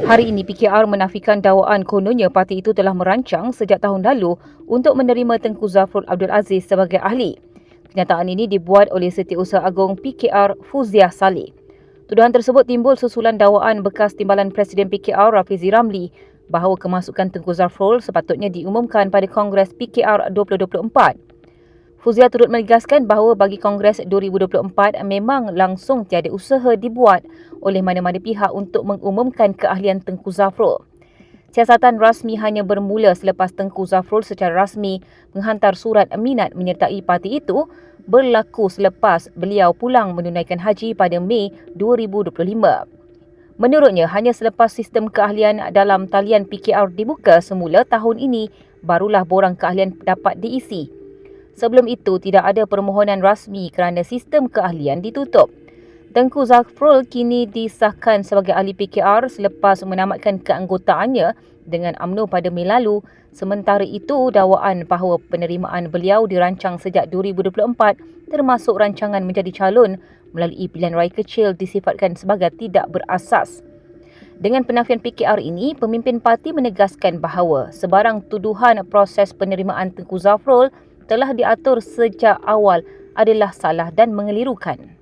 Hari ini PKR menafikan dakwaan kononnya parti itu telah merancang sejak tahun lalu untuk menerima Tengku Zafrul Abdul Aziz sebagai ahli. Kenyataan ini dibuat oleh Setiausaha Agong PKR Fuziah Saleh. Tuduhan tersebut timbul susulan dakwaan bekas timbalan Presiden PKR Rafizi Ramli bahawa kemasukan Tengku Zafrul sepatutnya diumumkan pada Kongres PKR 2024. Fuzia turut menegaskan bahawa bagi Kongres 2024 memang langsung tiada usaha dibuat oleh mana-mana pihak untuk mengumumkan keahlian Tengku Zafrul. Siasatan rasmi hanya bermula selepas Tengku Zafrul secara rasmi menghantar surat minat menyertai parti itu berlaku selepas beliau pulang menunaikan haji pada Mei 2025. Menurutnya, hanya selepas sistem keahlian dalam talian PKR dibuka semula tahun ini, barulah borang keahlian dapat diisi. Sebelum itu, tidak ada permohonan rasmi kerana sistem keahlian ditutup. Tengku Zafrul kini disahkan sebagai ahli PKR selepas menamatkan keanggotaannya dengan UMNO pada Mei lalu. Sementara itu, dakwaan bahawa penerimaan beliau dirancang sejak 2024 termasuk rancangan menjadi calon melalui pilihan raya kecil disifatkan sebagai tidak berasas. Dengan penafian PKR ini, pemimpin parti menegaskan bahawa sebarang tuduhan proses penerimaan Tengku Zafrul telah diatur sejak awal adalah salah dan mengelirukan.